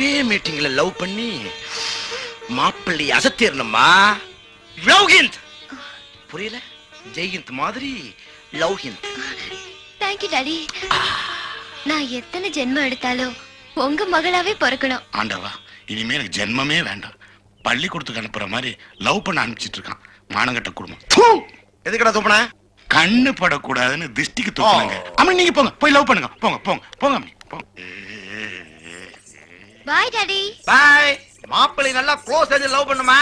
ஒரே மீட்டிங்ல லவ் பண்ணி மாப்பிள்ளை அசத்திரணுமா? லவ் ஹிந்த். புரியல? ஜெய்ஹிந்த் மாதிரி லவ் ஹிந்த். தேங்க்யூ டாடி நான் எத்தனை ஜென்மம் எடுத்தாலும் உங்க மகளாவே பிறக்கணும். ஆண்டவா இனிமே எனக்கு ஜென்மமே வேண்டாம். பள்ளிக்கூடத்துக்கு அனுப்புற மாதிரி லவ் பண்ண அனுப்பிச்சிட்டு இருக்கான். மானங்கட்ட குடும்பம். எதுக்கடா தூப்பன? கண்ணு படக்கூடாதுன்னு திஷ்டிக்கு தூக்குனாங்க. அம்மா நீங்க போங்க. போய் லவ் பண்ணுங்க. போங்க போங்க போங்க அம்மி, போங்க. பாய் டாடி பாய் மாப்பிள்ளை நல்லா க்ளோஸ் ஆகி லவ் பண்ணுமா.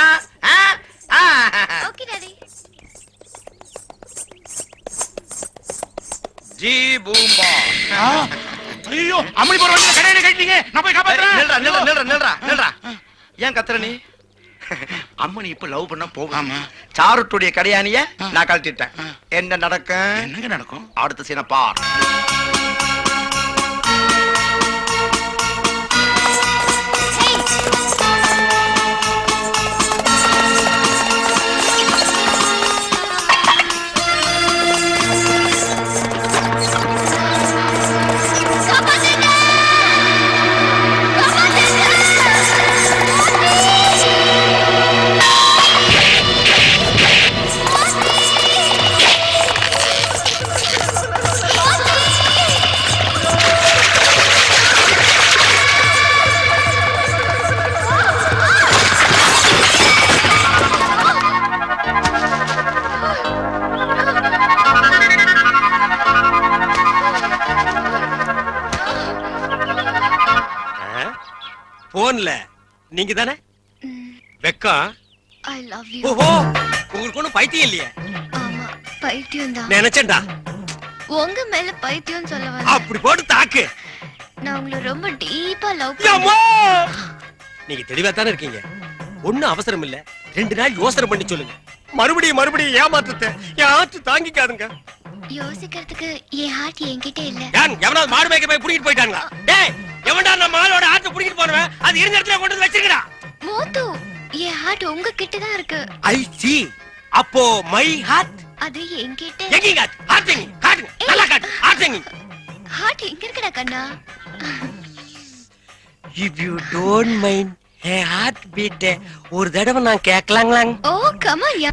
ஓகே டாடி ஜி பூம்பா. ஐயோ அம்மனி போற வண்டியில கடையில கட்டிங்க நான் போய் காப்பாத்துறேன். நில்றா நில்றா நில்றா நில்றா நில்றா. ஏன் கத்துற நீ? அம்மனி இப்ப லவ் பண்ண போகாம சாருட்டுடைய கடையானிய நான் கழட்டிட்டேன். என்ன நடக்கும்? என்னங்க நடக்கும்? அடுத்த சீனை பார். போன்ல நீங்க தானே? வெக்கம் ஐ லவ் யூ ஓஹோ உங்களுக்கு ஒண்ணும் பைத்தியம் இல்லையே? ஆமா பைத்தியம் தான். நினைச்சேன்டா. உங்க மேல பைத்தியம் சொல்ல வந்தேன். அப்படி போட்டு தாக்கு. நான் உங்களை ரொம்ப டீப்பா லவ்! பண்ணேன் நீங்க தெளிவா தானே இருக்கீங்க? ஒண்ணும் அவசரம் இல்ல. ரெண்டு நாள் யோசனை பண்ணி சொல்லுங்க. மறுபடியும் மறுபடியும் ஏமாத்தத்தை என் ஆத்து தாங்கிக்காதுங்க. யோசிக்கிறதுக்கு என் ஹார்ட் என்கிட்ட இல்ல. எவனாவது மாடு மேய்க்க போய் புடிக்கிட்டு போயிட்டாங்களா? டேய் எவன்டா நம்ம மாடோட ஆத்து புடிக்கிட்டு போனவன்? அது இருந்த இடத்துல கொண்டு வந்து வச்சிருக்கடா. மோத்து என் ஹார்ட் உங்க கிட்ட தான் இருக்கு. ஐ சி அப்போ மை ஹார்ட் அது என்கிட்ட. எங்கீங்க ஹார்ட் எங்க? காட்டுங்க. நல்லா காட்டு. ஹார்ட் எங்க? ஹார்ட் எங்க இருக்குடா கண்ணா? If you don't mind a heartbeat ஒரு தடவை நான் கேட்கலாங்களாங்க. ஓ கமான் யா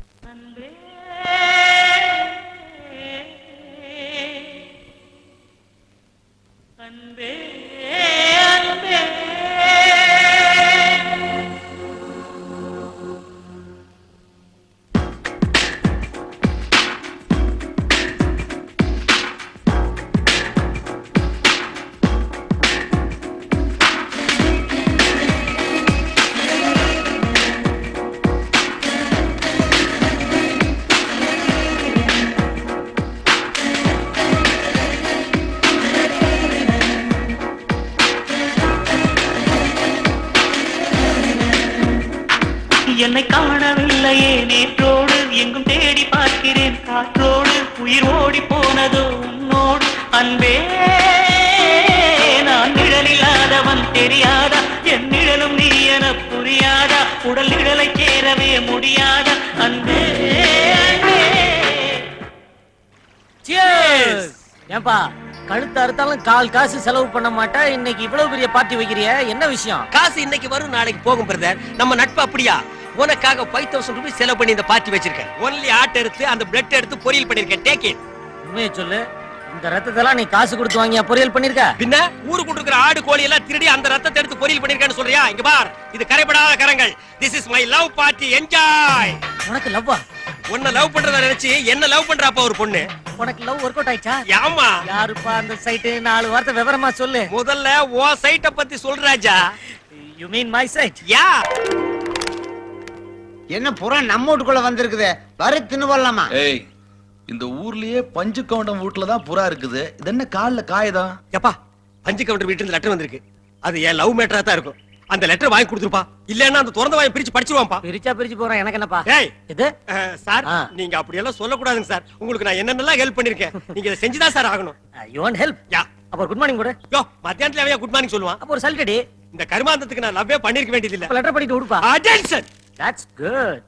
என்னை காணவில்லையே நேற்றோடு எங்கும் தேடி பார்க்கிறேன். காற்றோடு உயிர் ஓடி போனதோ உன்னோடு அன்பே. நான் நிழலில்லாதவன் தெரியாதா? என் நிழலும் நீ என புரியாதா? உடல் நிழலை சேரவே முடியாதா? அன்பே அன்பே. ஏன்பா கழுத்து அறுத்தாலும் கால் காசு செலவு பண்ண மாட்டா? இன்னைக்கு இவ்வளவு பெரிய பார்ட்டி வைக்கிறிய? என்ன விஷயம்? காசு இன்னைக்கு வரும் நாளைக்கு போகும் பிரதர் நம்ம நட்பு அப்படியா? உனக்காக ஃபைவ் தௌசண்ட் ருபீஸ் செலவு பண்ணி இந்த பார்ட்டி வச்சிருக்கேன். ஒன்லி ஆட் எடுத்து அந்த பிளட் எடுத்து பொரியல் பண்ணிருக்கேன். டேக் இட் உண்மையை சொல்லு. இந்த ரத்தத்தெல்லாம் நீ காசு கொடுத்து வாங்கியா பொரியல் பண்ணிருக்க? பின்ன ஊருக்கு இருக்கிற ஆடு கோழி எல்லாம் திருடி அந்த ரத்தத்தை எடுத்து பொரியல் பண்ணிருக்கேன்னு சொல்றியா? இங்க பார். இது கரைபடாத கரங்கள். This is my love party enjoy உனக்கு லவ்வா உன்னை லவ் பண்றத நினைச்சு என்ன லவ் பண்றாப்பா ஒரு பொண்ணு? உனக்கு லவ் ஒர்க் அவுட் ஆயிடுச்சா? யாமா யாருப்பா அந்த சைட்டு நாலு வார்த்தை விவரமா சொல்லு. முதல்ல ஓ சைட்ட பத்தி சொல்றாஜா you mean my side yeah என்ன புறா நம்ம வீட்டுக்குள்ள வந்திருக்குது? வர தின்னு வரலாமா? ஏய் இந்த ஊர்லயே பஞ்சு கவுண்டம் வீட்டுல தான் புறா இருக்குது. இது என்ன கால்ல காயதான் எப்பா பஞ்சு கவுண்டர் வீட்டுல இருந்து லெட்டர் வந்திருக்கு. அது என் லவ் மேட்டரா தான் இருக்கும். அந்த லெட்டர் வாங்கி கொடுத்துருப்பா. இல்லன்னா அந்த திறந்த வாங்கி பிரிச்சு படிச்சிருவான்ப்பா. பிரிச்சா பிரிச்சு போறேன். எனக்கு என்னப்பா? ஏய் இது? சார். நீங்க அப்படி எல்லாம் சொல்லக்கூடாதுங்க சார் உங்களுக்கு நான் என்னென்னலாம் ஹெல்ப் பண்ணிருக்கேன்? நீங்க இதை செஞ்சுதான் சார் ஆகணும். You want help yeah. அப்ப குட் மார்னிங் கூட. யோ மத்தியானத்துல குட் மார்னிங் சொல்லுவான்? அப்ப ஒரு சல்கடி. இந்த கருமாந்தத்துக்கு நான் லவ்வே பண்ணிருக்க வேண்டியது இல்ல லெட்டர் பண்ணிட்டு விடுப்பா அட்டென்ஷன் தட்ஸ் குட்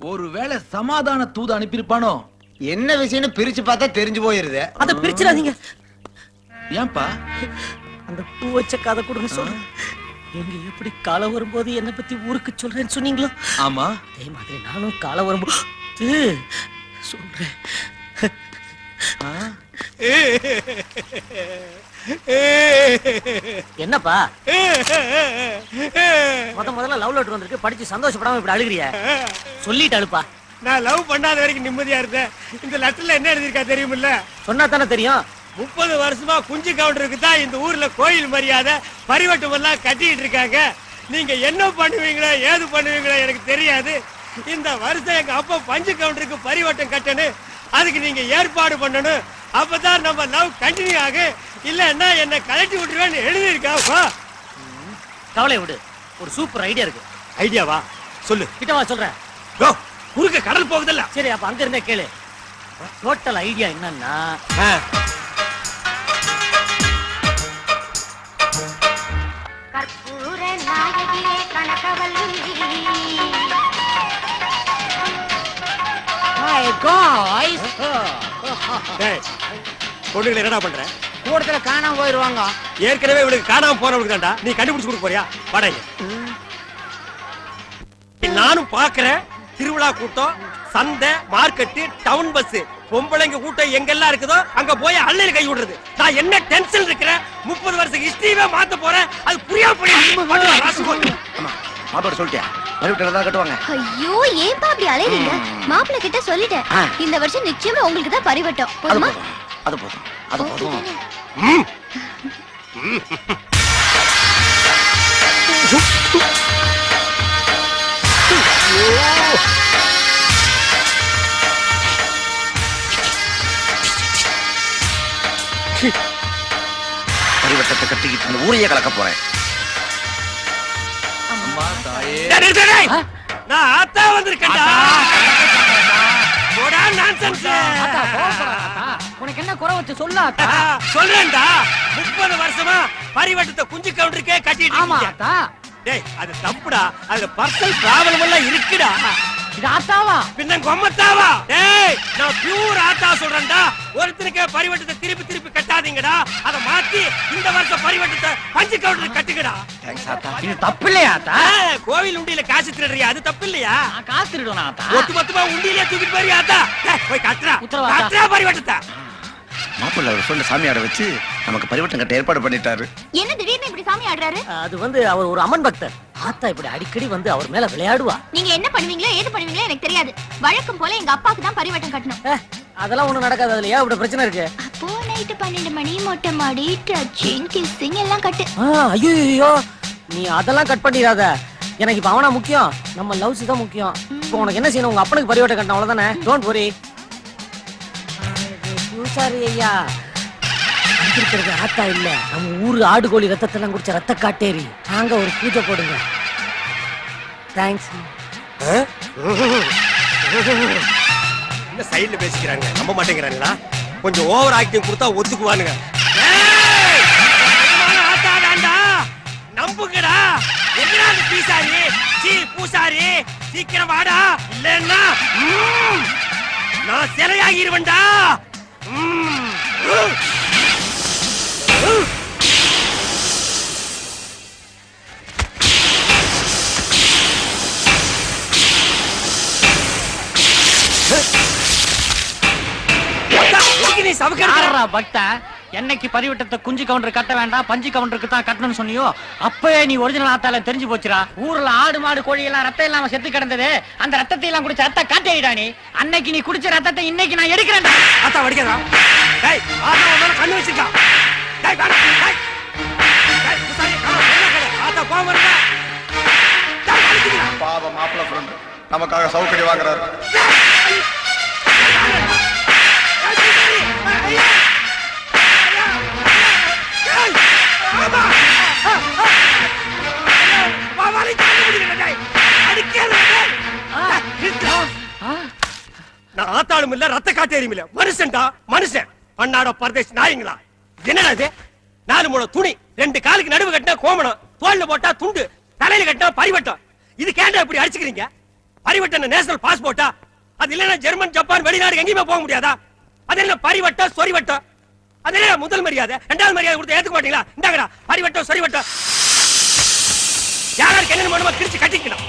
ஒருவேளை சமாதான தூது அனுப்பியிருப்பானோ? என்ன விஷயம்னு பிரிச்சு பார்த்தா தெரிஞ்சு போயிருது. அத பிரிச்சிடாதீங்க. ஏன்பா? அந்த பூ வச்ச கதை கொடுங்க சொல்லு. நீங்க எப்படி காலம் வரும்போது என்ன பத்தி ஊருக்கு சொல்றேன்னு சொன்னீங்களோ? ஆமா. அதே மாதிரி நானும் காலம் வரும்போது சொல்றேன். ஆ, என்னப்பா? முத முதல்ல லவ் லெட்டர் வந்திருக்கு. படிச்சு சந்தோஷப்படாம இப்படி அழுகிறிய? சொல்லிட்டு அழுப்பா. நான் லவ் பண்ணாத வரைக்கும் நிம்மதியா இருந்தேன். இந்த லெட்டர்ல என்ன எழுதிருக்கா தெரியுமில்ல? சொன்னா தானே தெரியும். முப்பது வருஷமா குஞ்சு கவுண்டருக்கு தான் இந்த ஊர்ல கோயில் மரியாதை பரிவட்டம் எல்லாம் கட்டிட்டு இருக்காங்க. நீங்க என்ன பண்ணுவீங்களோ ஏது பண்ணுவீங்களோ எனக்கு தெரியாது. இந்த வருஷம் எங்க அப்பா பஞ்சு கவுண்டருக்கு பரிவட்டம் கட்டணும் அதுக்கு நீங்க ஏற்பாடு பண்ணணும். அப்பதான் நம்ம லவ் கண்டினியூ ஆகும் இல்லன்னா என்ன கலட்டி விட்டுருவேன்னு எழுதியிருக்காப்பா கவலை விடு. ஒரு சூப்பர் ஐடியா இருக்கு. ஐடியாவா? சொல்லு. கிட்டவா சொல்றேன். யோ, குறுக்க கடல் போகுதல்ல. சரி அப்ப அங்க இருந்தே கேளு டோட்டல் ஐடியா என்னன்னா டேய், பொண்ணுங்களை என்னடா பண்ற? கூடத்துல காணாம போயிருவாங்க. ஏற்கனவே இவளுக்கு காணாம போறவளுக்கு தான்டா. நீ கண்டுபிடிச்சு கொடுக்க போறியா? வாடகை நானும் பாக்குறேன் திருவிழா கூட்டம் சந்தை மார்க்கெட்டு டவுன் பஸ் பொம்பளைங்க கூட்டம் எங்கெல்லாம் இருக்குதோ அங்க போய் அள்ளையில கை விடுறது. நான் என்ன டென்ஷன் இருக்கிறேன்? முப்பது வருஷம் ஹிஸ்டரியே மாத்த போறேன். அது புரியாம போய் மாப்பிள சொல்லிட்டியா? பரிவிட்டு தான் கட்டுவாங்க. ஐயோ ஏன்பா அப்படி அலைறீங்க மாப்பிள்ளை கிட்ட சொல்லிட்டேன். இந்த வருஷம் நிச்சயமா உங்களுக்கு தான் பரிவட்டம். அது போதுமா? போதும் அது போதும் அது போதும். பரிவட்டத்தை கட்டிக்கிட்டு அந்த ஊரையே கலக்க போறேன். அம்மா தாயே. நான் ஆத்தா வந்திருக்கேன்டா. போடா nonsense. உனக்கு என்ன குறை வச்சு சொல்லா சொல்றேன்டா. முப்பது வருஷமா பரிவட்டத்தை குஞ்சு கவுண்டருக்கே கட்டிட்டு. டேய் அது தப்புடா. அதுல பர்சனல் டிராவல் எல்லாம் இருக்குடா. இது ஆத்தாவா? பின்ன கொம்மத்தாவா? டேய் நான் பியூர் ஆத்தா சொல்றேன்டா. ஒருத்தருக்கே பரிவட்டத்தை திருப்பி திருப்பி கட்டாதீங்கடா. அத மாத்தி இந்த வருஷம் பரிவட்டத்தை பஞ்சு கவுண்டர் கட்டுங்கடா. ஆத்தா இது தப்பு இல்லையா ஆ, கோவில் உண்டியில காசு திருடுறியா? அது தப்பு இல்லையா நான் காசு திருடுவேனா ஆத்தா? ஒட்டு மொத்தமா உண்டியிலே தூக்கிட்டு போறியா ஆத்தா? போய் கட்டுறா. கட்டுறா பரிவட்டத்தை. மாப்பிள்ள அவர் சொல்ல சாமியாட வச்சு நமக்கு பரிவட்டம் கட்ட ஏற்பாடு பண்ணிட்டாரு. என்ன திடீர்னு இப்படி சாமி ஆடுறாரு? அது வந்து அவர் ஒரு அம்மன் பக்தர். ஆத்தா இப்படி அடிக்கடி வந்து அவர் மேல விளையாடுவா. நீங்க என்ன பண்ணுவீங்களோ ஏது பண்ணுவீங்களோ எனக்கு தெரியாது. வழக்கம் போல எங்க அப்பாக்கு தான் பரிவட்டம் கட்டணும். அதெல்லாம் ஒண்ணும் நடக்காது. அதுல ஏன் இப்படி பிரச்சனை இருக்கு? அப்போ நைட்டு பன்னெண்டு மணி மொட்டை மாடி டச்சிங் கிஸ்ஸிங் எல்லாம் கட்டு. ஐயோ நீ அதெல்லாம் கட் பண்ணிடாத. எனக்கு இப்ப அவனா முக்கியம். நம்ம லவ்ஸ் தான் முக்கியம். இப்போ உனக்கு என்ன செய்யணும்? உங்க அப்பனுக்கு பரிவட்டம் கட்டணும். அவ்வளவுதானே? Don't worry. பூசாரி ஐயா. குடிச்சிருக்கிறது ஆத்தா இல்ல. நம்ம ஊரு ஆடு கோழி ரத்தத்தெல்லாம் குடிச்ச ரத்த காட்டேரி. நாங்க ஒரு பூஜை போடுங்க. தேங்க்ஸ் இந்த சைடுல பேசிக்கிறாங்க? நம்ப மாட்டேங்கிறாங்களா? கொஞ்சம் ஓவர் ஆக்டிங் கொடுத்தா ஒத்துக்குவானுங்க. நம்புங்கடா. எங்கடா அந்த பீசாரி? சீ பூசாரி சீக்கிரம் வாடா. இல்லன்னா ம், நான் சிலையாகிருவேன்டா. ம். பக்த? என்னைக்கு பரிவட்டத்தை குஞ்சு கவுண்டர் கட்ட வேண்டாம் பஞ்சு கவுண்டருக்கு தான் கட்டணும்னு சொன்னியோ அப்பவே நீ ஒரிஜினல் ஆத்தால தெரிஞ்சு போச்சுடா. ஊர்ல ஆடு மாடு கோழி எல்லாம் ரத்தம் இல்லாம செத்து கிடந்தது. அந்த ரத்தத்தை எல்லாம் குடிச்ச ரத்த காட்டேடா நீ. அன்னைக்கு நீ குடிச்ச ரத்தத்தை இன்னைக்கு நான் ஆத்தா உன் மேல கண்ணு வச்சிருக்கா. மாப்பிள்ள ஃப்ரெண்ட் நமக்காக சவுக்கடி வாங்குறாரு. நான் ஆத்தாளும் இல்ல ரத்த காட்டேரியும் இல்ல. மனுஷன்டா மனுஷன். பன்னாட பரதேஷ் நாயங்களா? என்னடா இது? நாலு மூணு துணி ரெண்டு காலுக்கு நடுவு கட்டினா கோமணம் தோல்ல போட்டா துண்டு தலையில கட்டினா பரிவட்டம். இது கேண்டா இப்படி அடிச்சுக்கிறீங்க? பரிவட்டம் நேஷனல் பாஸ்போர்ட்டா அது இல்லைன்னா ஜெர்மன் ஜப்பான் வெளிநாடு எங்கேயுமே போக முடியாதா? அது என்ன பரிவட்டம் சொரிவட்டம். அது என்ன முதல் மரியாதை ரெண்டாவது மரியாதை கொடுத்து ஏத்துக்க மாட்டீங்களா? இந்தாங்கடா பரிவட்டம் சொரிவட்டம். யாராருக்கு என்னென்ன மனமா கிழிச்சு கட்டிக்கணும்.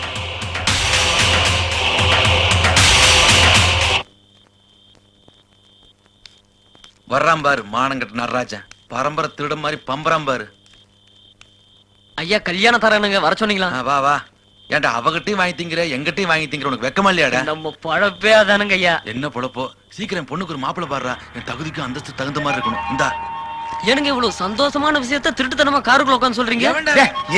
வர்றான் பாரு மானங்கட்ட நடராஜன். பரம்பரை திருடம் மாதிரி பம்பரான் பாரு. ஐயா கல்யாண தரணுங்க வர சொன்னீங்களா? வா வா. ஏன்டா அவகிட்டயும் வாங்கி திங்கிற எங்கிட்டயும் வாங்கி திங்கிற உனக்கு வெக்கமா இல்லையாடா? நம்ம பழப்பே அதானுங்க ஐயா. என்ன பொழப்போ? சீக்கிரம் என் பொண்ணுக்கு ஒரு மாப்பிள்ளை பாடுறா. என் தகுதிக்கும் அந்தஸ்து தகுந்த மாதிரி இருக்கணும். இந்தா. எனக்கு இவ்வளவு சந்தோஷமான விஷயத்த திருட்டுத்தனமா காருக்குள்ள உட்காந்து சொல்றீங்க?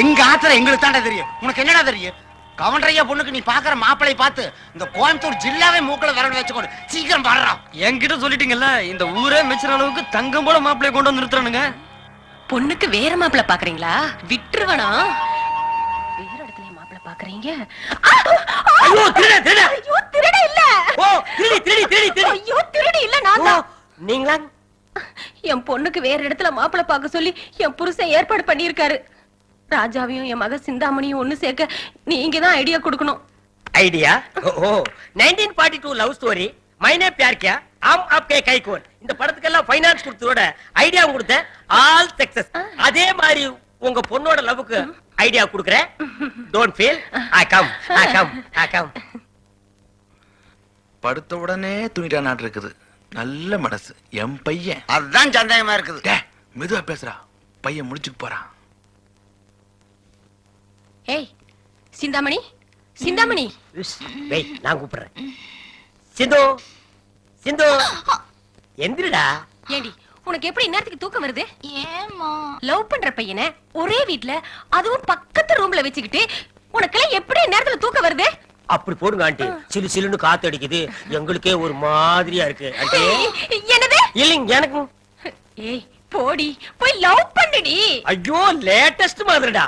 எங்க ஆத்திர எங்களுக்கு தாண்டா தெரியும். உனக்கு என்னடா தெரியும்? கவண்டரையா பொண்ணுக்கு நீ பாக்குற மாப்பிளை பார்த்து இந்த கோயம்புத்தூர் ஜில்லாவே மூக்கல விரல் வச்சுக்கோடு. சீக்கிரம் பாடுறா என்கிட்ட சொல்லிட்டீங்கல்ல இந்த ஊரே மெச்சுற அளவுக்கு தங்கம் போல மாப்பிளைய கொண்டு வந்து நிறுத்துறானுங்க. பொண்ணுக்கு வேற மாப்பிள்ள பாக்குறீங்களா? விட்டுருவனா? வேற இடத்துல மாப்பிள்ள பாக்குறீங்க? ஐயோ திருட திருட. ஐயோ திருட இல்ல. ஓ திருடி திருடி திருடி திருடி. ஐயோ திருடி இல்ல நான் தான். நீங்களா? என் பொண்ணுக்கு வேற இடத்துல மாப்பிள்ள பார்க்க சொல்லி என் புருஷன் ஏற்பாடு பண்ணியிருக்காரு. ராஜாவையும் என் மக சிந்தாமணியும் ஒண்ணு சேர்க்க நீங்க தான் ஐடியா கொடுக்கணும். ஐடியா ஓ 1942 லவ் ஸ்டோரி மைனே பியார் கியா ஆம் ஆப்கே கைகோல் இந்த படத்துக்கெல்லாம் ஃபைனான்ஸ் கொடுத்ததோட ஐடியா கொடுத்தேன். ஆல் சக்சஸ் அதே மாதிரி உங்க பொண்ணோட லவ்வுக்கு ஐடியா கொடுக்கறேன். Don't feel I come I come I come படுத்த உடனே துணிட்டா நாட்டு இருக்குது. நல்ல மனசு. என் பையன். அதுதான் சந்தேகமா இருக்குது. டே மெதுவா பேசுறா பையன் முடிச்சுக்கு போறான். ஏய் சிந்தாமணி சிந்தாமணி. வெயிட் நான் கூப்பிடுறேன். சிந்து சிந்து. எந்திரடா. ஏண்டி உனக்கு எப்படி இந்நேரத்துக்கு தூக்கம் வருது? ஏமா லவ் பண்ற பையனை ஒரே வீட்ல அதுவும் பக்கத்து ரூம்ல வச்சுக்கிட்டு உனக்கெல்லாம் எப்படி இந்நேரத்துல தூக்கம் வருது? அப்படி போடுங்க ஆண்டி. சிலு சிலுன்னு காத்து அடிக்குது. எங்களுக்கே ஒரு மாதிரியா இருக்கு ஆண்டி. என்னது? இல்லைங்க எனக்கு. ஏய் போடி போய் லவ் பண்ணுடி. ஐயோ லேட்டஸ்ட் மாதிரிடா.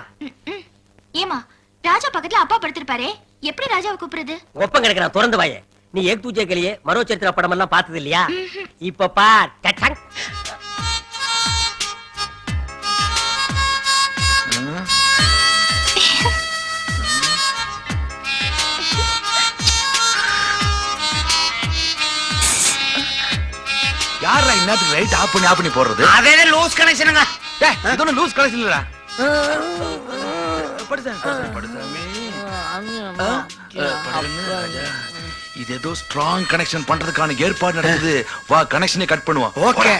ஏமா ராஜா பக்கத்துல அப்பா படுத்திருப்பாரே. எப்படி ராஜாவை கூப்பிடுறது? ஒப்பம் கிடக்குறா திறந்து வாயே. நீ ஏக் தூஜே கலியே மரோ சரித்திர படம் எல்லாம் பார்த்தது இல்லையா இப்ப பா டட்டங். யாரா இன்னத்துக்கு ரைட் ஆஃப் பண்ணி ஆஃப் பண்ணி போடுறது? அதே லூஸ் கனெக்ஷனுங்க டேய், இது ஒண்ணும் லூஸ் இல்லடா. இது ஏதோ ஸ்ட்ராங் கனெக்ஷன் பண்றதுக்கான ஏற்பாடு நடக்குது. வா கனெக்ஷனே கட் பண்ணுவோம். ஓகே.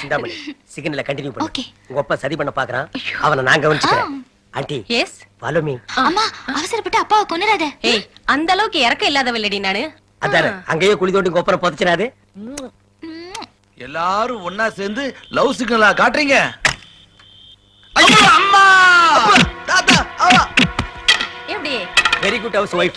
சிந்தாமணி சிக்னல்ல கண்டினியூ பண்ணு. Okay. உங்க அப்பா சரி பண்ண பாக்குறான். அவனை நான் கவனிச்சுக்கிறேன். ஆண்டி எஸ் ஃபாலோ மீ அம்மா அவசரப்பட்டு அப்பாவை கொண்டுறாத ஏய் அந்த அளவுக்கு இறக்க இல்லாதவல்லடி நானு. அதானே அங்கேயே குழி தோண்டி கொப்பரை புதைச்சிடாது. எல்லாரும் ஒன்னா சேர்ந்து லவ் சிக்னலா காட்டுறீங்க. அம்மா! தாத்தா very good housewife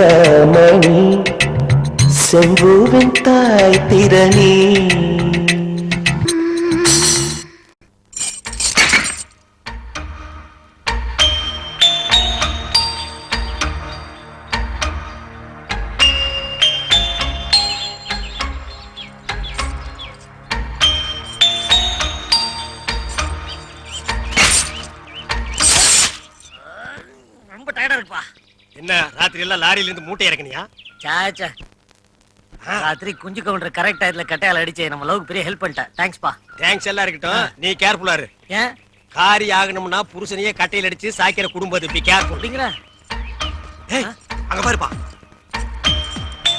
Chintamani செம்பூவின் தாய் திறனே. ராத்திரி எல்லாம் லாரியில இருந்து மூட்டை இறக்குனியா சாச்சா ராத்திரி குஞ்சு கவுண்டர் கரெக்ட் டயத்துல கட்டையால அடிச்சு. நம்ம லவ்க்கு பெரிய ஹெல்ப் பண்ணிட்டேன் தேங்க்ஸ்பா தேங்க்ஸ் எல்லாம் இருக்கட்டும். நீ கேர்ஃபுல்லா இரு. ஏன்? காரி ஆகணும்னா புருஷனையே கட்டையில அடிச்சு சாய்க்கிற குடும்பம் இது பி கேர்ஃபுல் அப்படிங்கிற ஏய் அங்க பாருப்பா.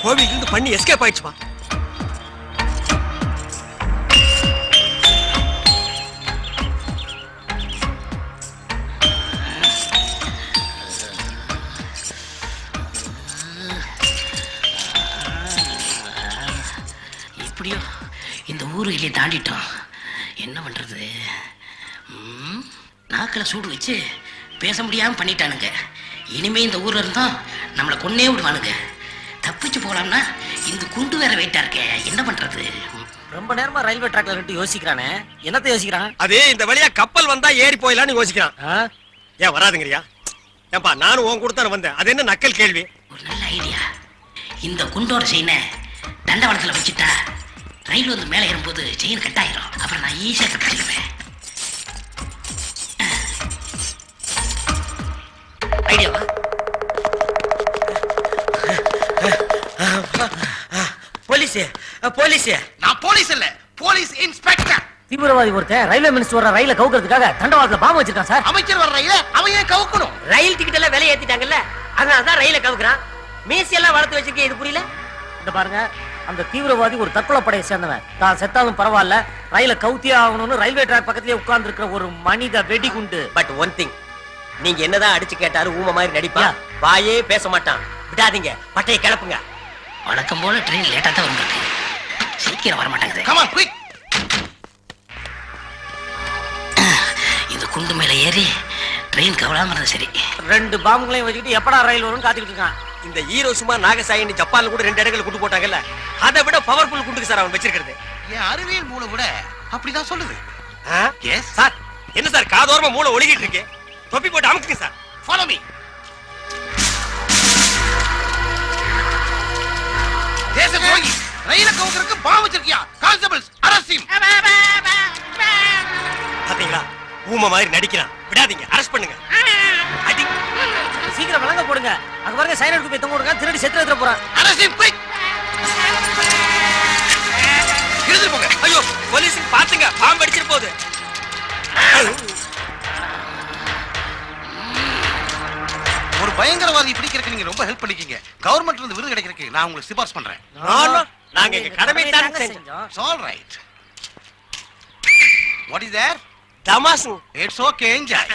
கோவில்ல இருந்து பண்ணி எஸ்கேப் ஆயிடுச்சுப்பா. இந்த ஊர் இல்லையே தாண்டிட்டோம். என்ன பண்றது? ம், நாக்குல சூடு வச்சு பேச முடியாம பண்ணிட்டானுங்க. இனிமே இந்த ஊர்ல இருந்தா நம்மளை கொன்னே விடுவானுங்க. தப்பிச்சு போலாம்னா இந்த குண்டு வேற வெயிட்டா இருக்கே என்ன பண்றது? ம். ரொம்ப நேரமா ரயில்வே ட்ராக்ல நின்று யோசிக்கிறானே. என்னத்த யோசிக்கிறான்? அது இந்த வழியா கப்பல் வந்தா ஏறி போயிடலாம்னு யோசிக்கிறான். ஆ? ஏன் வராதுங்கறியா? ஏன்பா நானும் உன் கூட தானே வந்தேன். அது என்ன நக்கல் கேள்வி? ஒரு நல்ல ஐடியா இந்த குண்டோட செயினை தண்டவாளத்துல வச்சுட்டா ரயில் வந்து மேலே ஏறும்போது செயின் கட் ஆயிரும். அப்புறம் நான் ஈஸியா தப்பிச்சிருவேன் ஐடியாவா போலீஸ் போலீஸ். நான் போலீஸ் இல்ல போலீஸ் இன்ஸ்பெக்டர். தீவிரவாதி ஒருத்தன் ரயில்வே மினிஸ்டர் வர ரயில கவுக்கிறதுக்காக தண்டவாளத்துல பாம்பு வச்சிருக்கான் சார். அமைச்சர் வர்ற ரயில அவன் ஏன் கவுக்கணும்? ரயில் டிக்கெட் எல்லாம் விலை ஏத்திட்டாங்கல்ல அதனால தான் ரயில கவுக்குறான். மீசி எல்லாம் வளர்த்து வச்சிருக்கேன் இது புரியல? இந்த பாருங்க அந்த தீவிரவாதி ஒரு தற்கொலை படையை சேர்ந்தவன். தான் செத்தாலும் பரவாயில்ல. ரயில கவுத்தியே ஆகணும்னு ரயில்வே ட்ராக் பக்கத்திலே உட்கார்ந்து இருக்கிற ஒரு மனித வெடிகுண்டு. பட் ஒன் திங் நீங்க என்னதான் அடிச்சு கேட்டாலும் ஊம மாதிரி நடிப்பா? வாயே பேச மாட்டான். விடாதீங்க. பட்டையை கிளப்புங்க. வழக்கம் போல ட்ரெயின் லேட்டா தான் வரும்போது சீக்கிரம் வர மாட்டேங்குது குயிக் இந்த குண்டு மேல ஏறி ட்ரெயின் கவலாம இருந்தது சரி. ரெண்டு பாம்புகளையும் வச்சுக்கிட்டு எப்படா ரயில் வரும்னு காத்துக்கிட்டு இருக்கான். இந்த ஹீரோ சும்மா நாகசாயின்னு ஜப்பான்ல கூட ரெண்டு இடங்கள் குண்டு போட்டாங்கல்ல அதை விட பவர்ஃபுல் குண்டுக்கு சார் அவன் வச்சிருக்கிறது. என் அறிவியல் மூளை விட அப்படிதான் சொல்லுது. எஸ் சார் என்ன சார் காதோரமா மூளை ஒழுகிட்டு இருக்கு? தொப்பி போட்டு அமுக்குங்க சார். ஃபாலோ மீ தேச துரோகி ரயில கவுக்கறதுக்கு பாம்பு வச்சிருக்கியா? கான்ஸ்டபிள்ஸ் ஹிம் பாத்தீங்களா? ஊம மாதிரி நடிக்கிறான். விடாதீங்க அரெஸ்ட் பண்ணுங்க. சீக்கிரம் விளங்க போடுங்க. அங்க பாருங்க சைனட் குப்பை தொங்க விடுங்க. திருடி செத்து எடுத்துட்டு போறான். எடுத்துட்டு போங்க. ஐயோ போலீஸுக்கு பாத்துங்க. பாம்பு அடிச்சிட்டு போகுது. ஒரு பயங்கரவாதி பிடிக்கிறதுக்கு நீங்க ரொம்ப ஹெல்ப் பண்ணிக்கீங்க. கவர்மெண்ட்ல இருந்து விருது கிடைக்கிறதுக்கு நான் உங்களுக்கு சிபாரிசு பண்றேன். நாங்க எங்க கடமை தான் செஞ்சோம். All right what is there தமாசு it's okay enjoy